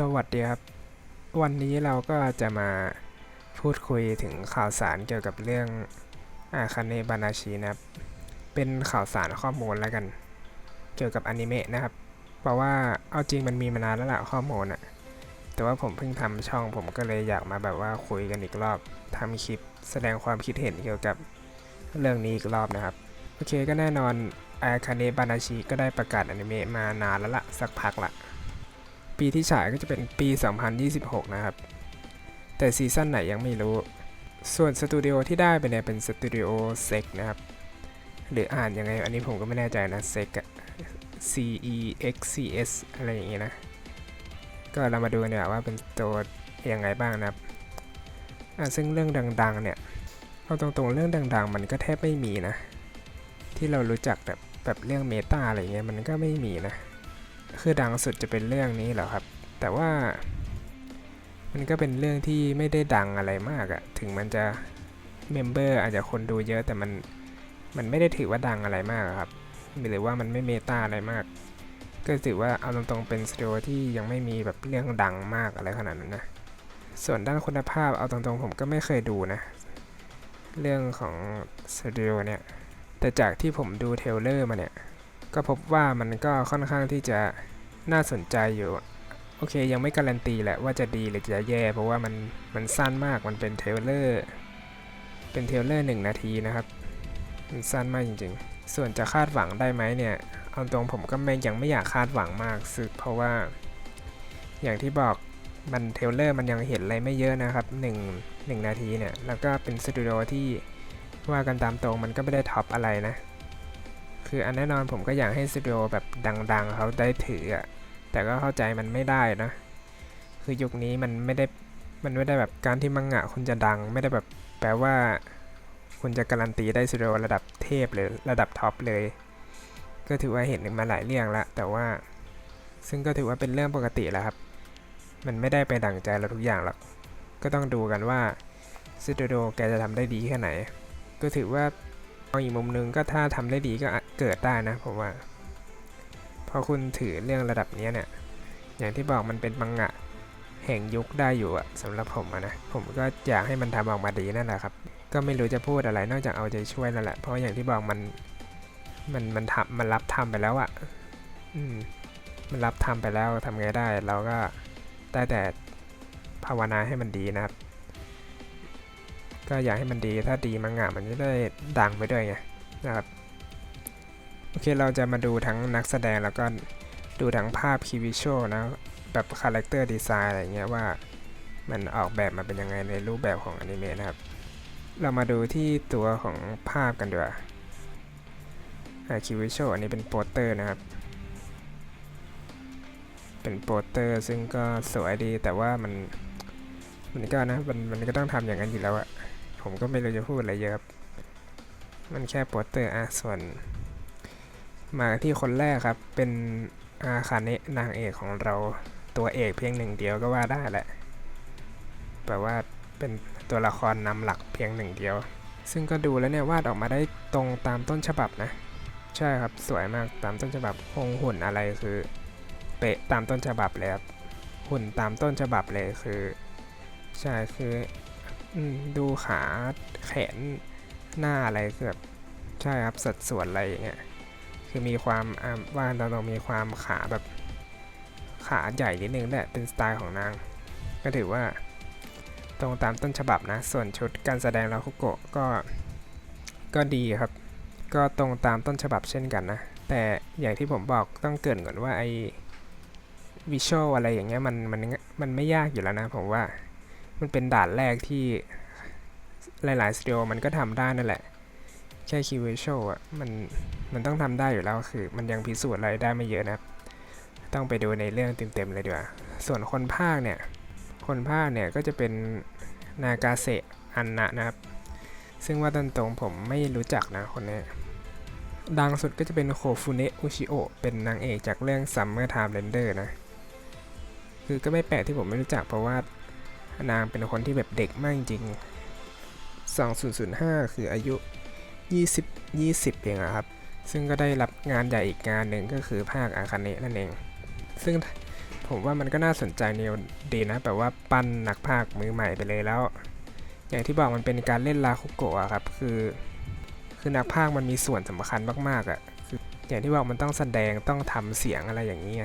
สวัสดีครับ วันนี้เราก็จะมาพูดคุยถึงข่าวสารเกี่ยวกับเรื่องอาคาเนบานาชินะครับ เป็นข่าวสารข้อมูลแล้วกัน เกี่ยวกับอนิเมะนะครับ เพราะว่าเอาจริงมันมีมานานแล้วล่ะข้อมูลอะแต่ว่าผมเพิ่งทำช่องผมก็เลยอยากมาแบบว่าคุยกันอีกรอบทำคลิปแสดงความคิดเห็นเกี่ยวกับเรื่องนี้อีกรอบนะครับ โอเคก็แน่นอนอาคาเนบานาชิก็ได้ประกาศอนิเมะมานานแล้วละสักพักละ ปีที่ฉายก็จะเป็นปี 2026 นะครับ แต่ซีซั่นไหนยังไม่รู้ ส่วนสตูดิโอที่ได้ไปเนี่ยเป็นสตูดิโอเซกนะครับ หรืออ่านยังไง อันนี้ผมก็ไม่แน่ใจนะเซกอะ C E X C S อะไรอย่างงี้นะ ก็เรามาดูกันดีกว่าว่าเป็นตัวยังไงบ้างนะครับอะซึ่งเรื่องดังๆเนี่ยเอาตรงๆเรื่องดัง ๆ มันก็แทบไม่มีนะ ที่เรารู้จักแบบแบบเรื่องเมตาอะไรเงี้ยมันก็ไม่มีนะ คือดังสุดจะเป็นเรื่องนี้เหรอครับ แต่ว่า มันก็เป็นเรื่องที่ไม่ได้ดังอะไรมากอะถึงมันจะเมมเบอร์อาจจะคนดูเยอะแต่มันมันไม่ได้ถือว่าดังอะไรมากครับหรือว่ามันไม่เมตาอะไรมาก ก็ถือว่าเอาตรงๆเป็นสตูดิโอที่ยังไม่มีแบบเรื่องดังมากอะไรขนาดนั้นนะส่วนด้านคุณภาพเอาตรงๆผมก็ไม่เคยดูนะ เรื่องของสตูดิโอเนี่ยแต่จากที่ผมดูเทเลอร์มาเนี่ย ก็พบว่ามันก็ค่อนข้างที่จะน่าสนใจอยู่ โอเคยังไม่การันตีแหละว่าจะดีหรือจะแย่ เพราะว่ามันมันสั้นมากมันเป็นเทเลอร์เป็นเทเลอร์หนึ่งนาทีนะครับมันสั้นมากจริงๆ ส่วนจะคาดหวังได้ไหมเนี่ยเอาตรงผมก็ไม่ยังไม่อยากคาดหวังมากซึเพราะว่า อย่างที่บอกมันเทเลอร์มันยังเห็นอะไรไม่เยอะนะครับ1 1นาทีเนี่ยแล้วก็เป็นสตูดิโอที่ว่ากันตามตรงมันก็ไม่ได้ท็อปอะไรนะ คืออันแน่นอนผมก็อยากให้สตูดิโอแบบดัง ๆ เขาได้ถืออะแต่ก็เข้าใจมันไม่ได้นะ คือยุคนี้มันไม่ได้ มันไม่ได้แบบการที่มังงะคุณจะดัง ไม่ได้แบบแปลว่า คุณจะการันตีได้สตูดิโอระดับเทพหรือระดับท็อปเลย ก็ถือว่าเห็นมาหลายเรื่องละ แต่ว่า ซึ่งก็ถือว่าเป็นเรื่องปกติแล้วครับ มันไม่ได้ไปดั่งใจเราทุกอย่างหรอก ก็ต้องดูกันว่าสตูดิโอแกจะทำได้ดีแค่ไหน ก็ถือว่า อาอีกมุมนึงก็ถ้าทำได้ดีก็เกิดได้นะผมว่าพอคุณถือเรื่องระดับนี้เนี่ย อย่างที่บอกมันเป็นมังงะแห่งยุคได้อยู่อะสำหรับผมะนะ ผมก็อยากให้มันทำออกมาดีนั่นแหละครับ ก็ไม่รู้จะพูดอะไรนอกจากเอาใจช่วยนั่นแหละ เพราะอย่างที่บอกมัน มันมันทำมันรับทำไปแล้วอะอืม มันรับทำไปแล้วทำไงได้ เราก็ได้แต่ภาวนาให้มันดีนะครับ ก็อยากให้มันดีถ้าดีมังงะมันจะได้ดังไปด้วยไงนะครับโอเคเราจะมาดูทั้งนักแสดงแล้วก็ดูทั้งภาพคีวิชวลนะแบบคาแรคเตอร์ดีไซน์อะไรเงี้ยว่ามันออกแบบมาเป็นยังไงในรูปแบบของอนิเมะนะครับ เรามาดูที่ตัวของภาพกันดีกว่าคีวิชวลอันนี้เป็นโปสเตอร์นะครับ เป็นโปสเตอร์ซึ่งก็สวยดีแต่ว่ามันมันก็นะมันมันก็ต้องทำอย่างนั้นอยู่แล้วอะ ผมก็ไม่รู้จะพูดอะไรเยอะครับ มันแค่โปสเตอร์อะส่วน มาที่คนแรกครับ เป็นอาคาเนะนางเอกของเราตัวเอกเพียงหนึ่งเดียวก็ว่าได้แหละแปลว่าเป็นตัวละครนำหลักเพียงหนึ่งเดียว ซึ่งก็ดูแล้วเนี่ยวาดออกมาได้ตรงตามต้นฉบับนะ ใช่ครับสวยมากตามต้นฉบับหงหุ่นอะไรคือ เป๊ะตามต้นฉบับเลยครับหุ่นตามต้นฉบับเลยคือ ใช่คือ ดูขาแขนหน้าอะไรคือแบบใช่ครับสัดส่วนอะไรอย่างเงี้ยคือมีความอ่าว่าเราต้องมีความขาแบบขาใหญ่นิดนึงแหละเป็นสไตล์ของนาง ก็ถือว่าตรงตามต้นฉบับนะ ส่วนชุดการแสดงลาคุโกะก็ก็ดีครับ ก็ตรงตามต้นฉบับเช่นกันนะ แต่อย่างที่ผมบอกต้องเกินก่อนว่าไอวิชวลอะไรอย่างเงี้ยมันมันมันไม่ยากอยู่แล้วนะผมว่า มันเป็นด่านแรกที่หลายๆสตูดิโอมันก็ทำได้นั่นแหละ แค่คิววิชวลอะมันมันต้องทำได้อยู่แล้วคือ มันยังพิสูจน์อะไรได้ไม่เยอะนะ ต้องไปดูในเรื่องเต็มๆเลยดีกว่าส่วนคนภาคเนี่ย คนภาคเนี่ยก็จะเป็นนากาเซะอันนะนะครับ ซึ่งว่าตรงผมไม่รู้จักนะคนนี้ดังสุดก็จะเป็นโคฟุเนะอุชิโอเป็นนางเอกจากเรื่อง Summer Time Render นะ คือก็ไม่แปลกที่ผมไม่รู้จักเพราะว่า นางเป็นคนที่แบบเด็กมากจริง2005 คืออายุ 20 20 เองอะครับ ซึ่งก็ได้รับงานใหญ่อีกงานหนึ่งก็คือภาคอาคาเนะนั่นเอง ซึ่งผมว่ามันก็น่าสนใจแนวดีนะ แบบว่าปั้นนักพากย์มือใหม่ไปเลยแล้ว อย่างที่บอกมันเป็นการเล่นลาคุโกะอะครับ คือ คือนักพากย์มันมีส่วนสำคัญมากๆอะคืออย่างที่บอกมันต้องแสดงต้องทำเสียงอะไรอย่างนี้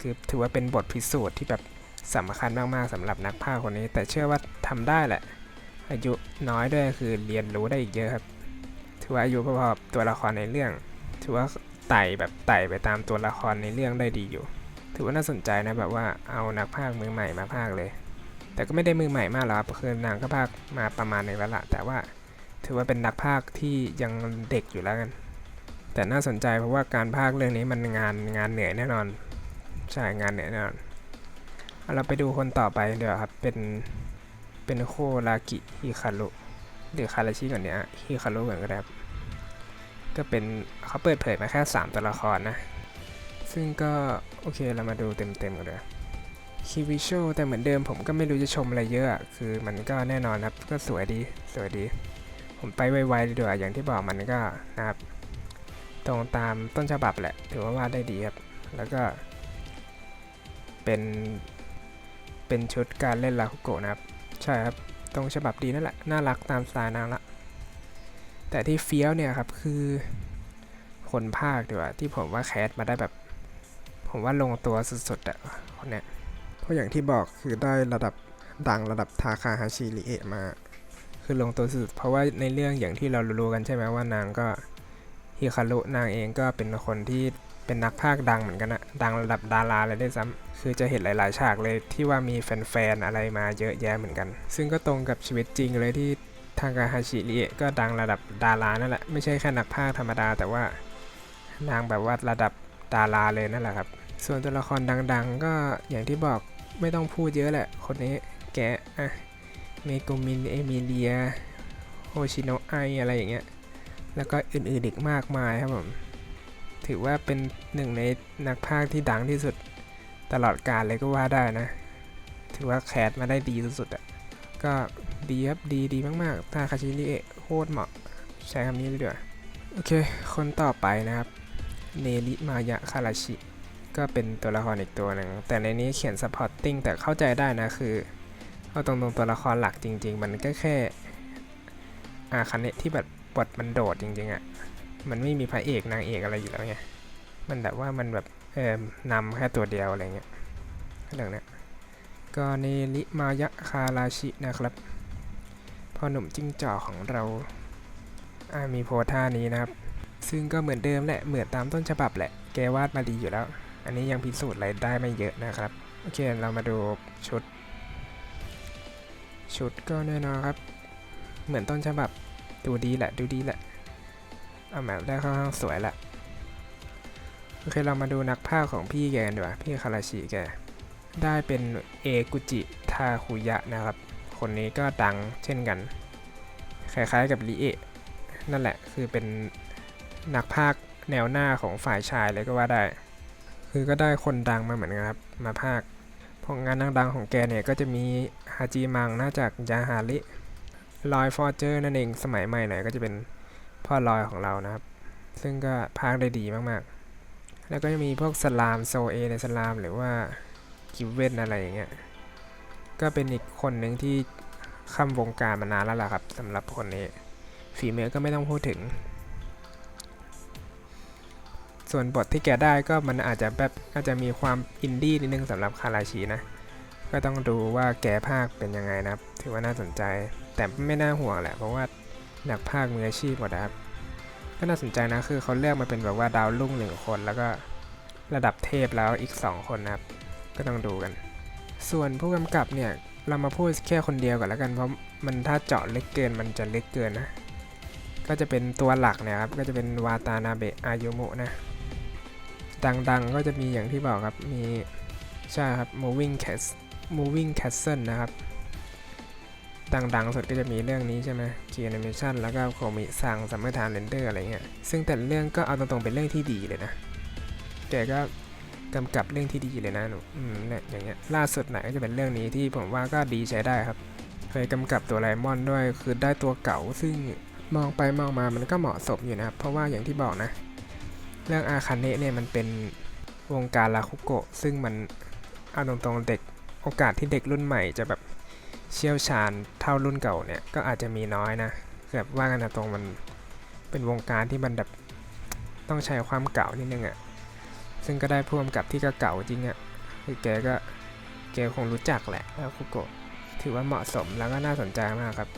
คือถือว่าเป็นบทพิสูจน์ที่แบบ สำคัญมากๆสำหรับนักพากย์คนนี้ แต่เชื่อว่าทำได้แหละ อายุน้อยด้วยคือเรียนรู้ได้อีกเยอะครับ ถือว่าอายุพอๆตัวละครในเรื่อง ถือว่าไต่แบบไต่ไปตามตัวละครในเรื่องได้ดีอยู่ ถือว่าน่าสนใจนะแบบว่าเอานักพากย์มือใหม่มาพากย์เลย แต่ก็ไม่ได้มือใหม่มากหรอกครับคือนางก็พากย์มาประมาณหนึงแล้วล่ะแต่ว่าถือว่าเป็นนักพากย์ที่ยังเด็กอยู่แล้วกัน แต่น่าสนใจเพราะว่าการพากย์เรื่องนี้มันงานงานเหนื่อยแน่นอน ใช่งานเหนื่อยแน่นอน เราไปดูคนต่อไปเดี๋ยวครับ เป็น เป็นโครากิฮิคารุหรือคาราชิก่อนเนี่ยฮิคารุก่อนก็ได้ครับ ก็เป็นเขาเปิดเผยมาแค่ 3 ตัวละครนะ ซึ่งก็โอเคเรามาดูเต็มๆกันเลยคีวิโชแต่เหมือนเดิมผมก็ไม่รู้จะชมอะไรเยอะอะคือมันก็แน่นอนครับ ก็สวยดีสวยดี ผมไปไวๆดีกว่าอย่างที่บอกมันก็นะครับ ตรงตามต้นฉบับแหละ ถือว่าวาดได้ดีครับ แล้วก็ เป็น เป็นชุดการเล่นลาคุโกะนะครับ ใช่ครับ ตรงฉบับดีนั่นแหละ น่ารักตามสไตล์นางละ แต่ที่เฟี้ยวเนี่ยครับ คือคนภาคดีกว่า ที่ผมว่าแคสมาได้แบบ ผมว่าลงตัวสุดๆอะคนเนี้ยเพราะอย่างที่บอกคือได้ระดับดังระดับทาคาฮาชิริเอะมา คือลงตัวสุด เพราะว่าในเรื่องอย่างที่เรารู้กันใช่ไหมว่านางก็ฮิคารุนางเองก็เป็นคนที่ เป็นนักพากย์ดังเหมือนกันนะดังระดับดาราเลยด้วยซ้ำคือจะเห็นหลาย ๆ ฉากเลยที่ว่ามีแฟน ๆ อะไรมาเยอะแยะเหมือนกัน ซึ่งก็ตรงกับชีวิตจริงเลยที่ทางการฮาชิริเอะก็ดังระดับดารานั่นแหละ ไม่ใช่แค่นักพากย์ธรรมดา แต่ว่านางแบบว่าระดับดาราเลยนั่นแหละครับ ส่วนตัวละครดัง ๆ ก็อย่างที่บอกไม่ต้องพูดเยอะแหละ คนนี้แกะอะเมโกมิน เอมิเลีย โฮชิโนะไออะไรอย่างเงี้ย แล้วก็อื่นๆอีกมากมายครับผม ถือว่าเป็นหนึ่งในนักพากย์ที่ดังที่สุดตลอดกาลเลยก็ว่าได้นะ ถือว่าแคสมาได้ดีสุดๆอะก็ดีครับดีดีมากๆทาคาชิริเอะโคตรเหมาะ ใช้คำนี้เลยดีกว่าโอเค คนต่อไปนะครับ เนริมายะคาราชิ ก็เป็นตัวละครอีกตัวหนึ่ง แต่ในนี้เขียน supporting แต่เข้าใจได้นะคือ เอาตรงๆตัวละครหลักจริง ๆ มันก็แค่อาคันเนะที่แบบบทมันโดดจริงๆอะ่ะ มันไม่มีพระเอกนางเอกอะไรอยู่แล้วไงมันแบบว่ามันแบบเออนำแค่ตัวเดียวอะไรเงี้ยเรื่องนี้ก็เนริมายะคาราชินะครับพ่อหนุ่มจิ้งจอกของเราามีโพท่านี้นะครับ ซึ่งก็เหมือนเดิมแหละ เหมือนตามต้นฉบับแหละ แกวาดมาดีอยู่แล้ว อันนี้ยังพิสูจน์อะไรได้ไม่เยอะนะครับ โอเค เรามาดูชุด ชุดก็แน่นอนครับ เหมือนต้นฉบับ ดูดีแหละ ดูดีแหละ เอาแบบได้ค่อนข้างสวยแหละโอเคเรามาดูนักภาคของพี่แกกันดีกว่า พี่คาราชิแก ได้เป็นเอกุจิทาคุยะนะครับ คนนี้ก็ดังเช่นกัน คล้ายๆกับริเอะนั่นแหละคือเป็นนักพากย์แนวหน้าของฝ่ายชายเลยก็ว่าได้ คือก็ได้คนดังมาเหมือนกันครับ มาพากย์ผลงานดังๆของแกเนี่ยก็จะมีฮาจิมังน่าจากยาฮาริลอยฟอร์เจอร์นั่นเองสมัยใหม่หน่อยก็จะเป็น พ่อลอยของเรานะครับ ซึ่งก็พากย์ได้ดีมากๆ แล้วก็จะมีพวกสลามโซเอในสลามหรือว่ากิฟเว่นอะไรอย่างเงี้ย ก็เป็นอีกคนหนึ่งที่ข้ามวงการมานานแล้วล่ะครับสำหรับคนนี้ฝีมือก็ไม่ต้องพูดถึง ส่วนบทที่แกได้ก็มันอาจจะแบบอาจจะมีความอินดี้นิดนึงสำหรับคาราชินะ ก็ต้องดูว่าแกภาคเป็นยังไงนะครับ ถือว่าน่าสนใจ แต่ไม่น่าห่วงแหละเพราะว่า นักภาคมืออาชีพหมดนะครับ ก็น่าสนใจนะคือเขาเลือกมาเป็นแบบว่าดาวรุ่งหนึ่งคน แล้วก็ระดับเทพแล้วอีก 2 คนนะครับ ก็ต้องดูกัน ส่วนผู้กำกับเนี่ยเรามาพูดแค่คนเดียวก่อนแล้วกันเพราะมันถ้าเจาะเลึกเกินมันจะเลึกเกินนะ ก็จะเป็นตัวหลักเนี่ยครับ ก็จะเป็นวาตานาเบะอายุโมะนะ ดังๆก็จะมีอย่างที่บอกครับมีใช่ครับ moving cast moving castle นะครับ ดังๆสุดก็จะมีเรื่องนี้ใช่ไหมคีแอนิเมชันแล้วก็โคมิซังซัมเมอร์ทามเรนเดอร์อะไรเงี้ย ซึ่งแต่เรื่องก็เอาตรงๆเป็นเรื่องที่ดีเลยนะ แกก็กำกับเรื่องที่ดีเลยนะหนูอืมเนี่ยอย่างเงี้ย ล่าสุดไหนก็จะเป็นเรื่องนี้ที่ผมว่าก็ดีใช้ได้ครับ เคยกำกับตัวไลมอนด้วย คือได้ตัวเก่า ซึ่งมองไปมองมามันก็เหมาะสมอยู่นะครับ เพราะว่าอย่างที่บอกนะ เรื่องอาคาเนะเนี่ยมันเป็นวงการลาคุโกะซึ่งมันเอาตรงๆเด็กโอกาสที่เด็กรุ่นใหม่จะแบบ เชี่ยวชาญเท่ารุ่นเก่าเนี่ยก็อาจจะมีน้อยนะแบบว่ากันตรงมันเป็นวงการที่มันแบบต้องใช้ความเก่านิดนึงอะ่ะซึ่งก็ได้พ่วงกับที่ก็เก่าจริงอะ่ะคือแกก็แกคงรู้จักแหละลาคุโกะถือว่าเหมาะสมแล้วก็น่าสนใจมากครับ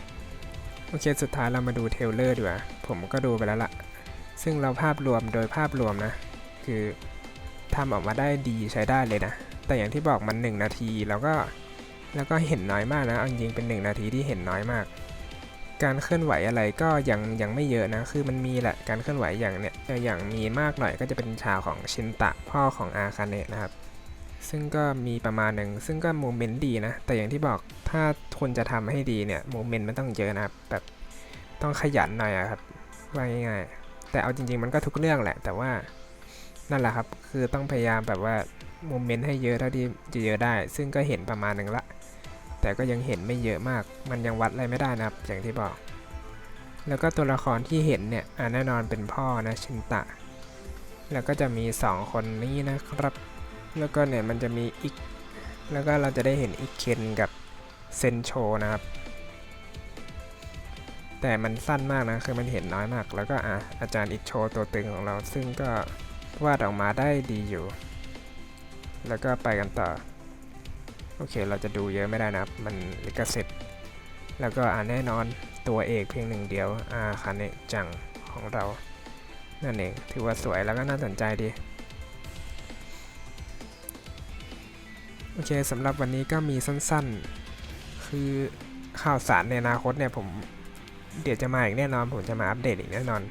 โอเคสุดท้ายเรามาดูเทเลอร์ดีกว่าผมก็ดูไปแล้วละซึ่งเราภาพรวมโดยภาพรวมนะ คือทำออกมาได้ดีใช้ได้เลยนะ แต่อย่างที่บอกมัน 1 นาทีแล้วก็ แล้วก็เห็นน้อยมากนะ เอาจริงเป็น 1 นาทีที่เห็นน้อยมาก การเคลื่อนไหวอะไรก็ยังยังไม่เยอะนะ คือมันมีแหละ การเคลื่อนไหวอย่างเนี้ยอย่างมีมากหน่อยก็จะเป็นชาวของชินตะพ่อของอาคาเนะนะครับ ซึ่งก็มีประมาณหนึ่ง ซึ่งก็โมเมนต์ดีนะ แต่อย่างที่บอกถ้าคนจะทำให้ดีเนี่ยโมเมนต์มันต้องเยอะนะครับ แบบต้องขยันหน่อยอะครับว่าง่ายๆแต่เอาจริง ๆ มันก็ทุกเรื่องแหละ แต่ว่านั่นแหละครับ คือต้องพยายามแบบว่าโมเมนต์ให้เยอะเท่าที่จะเยอะได้ ซึ่งก็เห็นประมาณหนึ่งละ แต่ก็ยังเห็นไม่เยอะมาก มันยังวัดอะไรไม่ได้นะครับ อย่างที่บอก แล้วก็ตัวละครที่เห็นเนี่ยแน่นอนเป็นพ่อนะชินตะ แล้วก็จะมีสองคนนี้นะครับ แล้วก็เนี่ยมันจะมีอีก แล้วก็เราจะได้เห็นอีกเคนกับเซนโชนะครับ แต่มันสั้นมากนะ คือมันเห็นน้อยมาก แล้วก็อะอาจารย์อิกโชตัวตึงของเรา ซึ่งก็วาดออกมาได้ดีอยู่ แล้วก็ไปกันต่อ โอเค เราจะดูเยอะไม่ได้นะมันลิขสิทธิ์แล้วก็อ่าแน่นอนตัวเอกเพียงหนึ่งเดียวอาคาเนะจังของเรา นั่นเอง ถือว่าสวยแล้วก็น่าสนใจดี โอเคสำหรับวันนี้ก็มีสั้นๆ คือข่าวสารในอนาคตเนี่ยผมเดี๋ยวจะมาอีกแน่นอน ผมจะมาอัปเดตอีกแน่นอน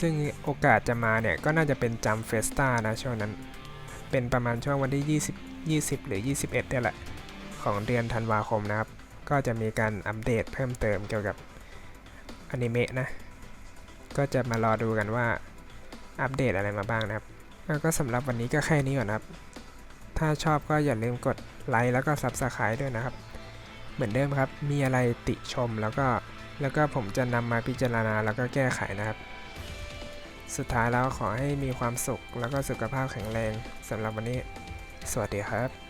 ซึ่งโอกาสจะมาเนี่ย ก็น่าจะเป็นจัมเฟสตานะช่วงนั้น เป็นประมาณช่วงวันที่ 20 หรือ 21เนี่ยแหละ ของเดือนธันวาคมนะครับ ก็จะมีการอัปเดตเพิ่มเติมเกี่ยวกับอนิเมะนะ ก็จะมารอดูกันว่าอัปเดตอะไรมาบ้างนะครับ แล้วก็สำหรับวันนี้ก็แค่นี้ก่อนครับ ถ้าชอบก็อย่าลืมกดไลค์แล้วก็ Subscribe ด้วยนะครับ เหมือนเดิมครับ มีอะไรติชมแล้วก็แล้วก็ผมจะนำมาพิจารณาแล้วก็แก้ไขนะครับ สุดท้ายแล้วขอให้มีความสุขแล้วก็สุขภาพแข็งแรงสำหรับวันนี้ สวัสดีครับ